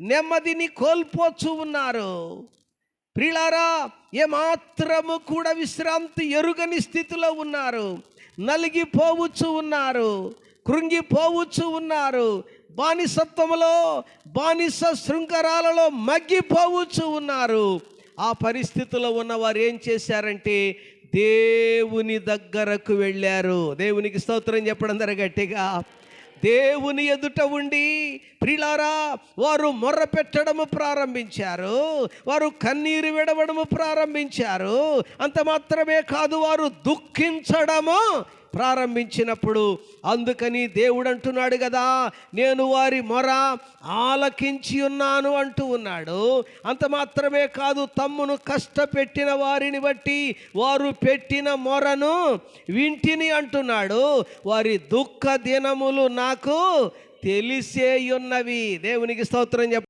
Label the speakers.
Speaker 1: నెమ్మదిని కోల్పోచు ఉన్నారు. ప్రిలారా ఏమాత్రము కూడా విశ్రాంతి ఎరుగని స్థితిలో ఉన్నారు. నలిగిపోవచ్చు ఉన్నారు. కృంగిపోవచ్చు ఉన్నారు. బానిసత్వంలో బానిస శృంఖరాలలో మగ్గిపోవచ్చు ఉన్నారు. ఆ పరిస్థితిలో ఉన్నవారు ఏం చేశారంటే దేవుని దగ్గరకు వెళ్ళారు. దేవునికి స్తోత్రం చెప్పడం జరగట్టిగా దేవుని ఎదుట ఉండి ప్రిలారా వారు మొర్ర పెట్టడము ప్రారంభించారు. వారు కన్నీరు విడవడము ప్రారంభించారు. అంత మాత్రమే కాదు వారు దుఃఖించడము ప్రారంభించినప్పుడు అందుకని దేవుడు అంటున్నాడు కదా నేను వారి మొర ఆలకించి ఉన్నాను అంటూ ఉన్నాడు. అంత మాత్రమే కాదు తమ్మును కష్టపెట్టిన వారిని బట్టి వారు పెట్టిన మొరను వింటిని అంటున్నాడు. వారి దుఃఖ దినములు నాకు తెలిసే ఉన్నవి. దేవునికి స్తోత్రం చెప్ప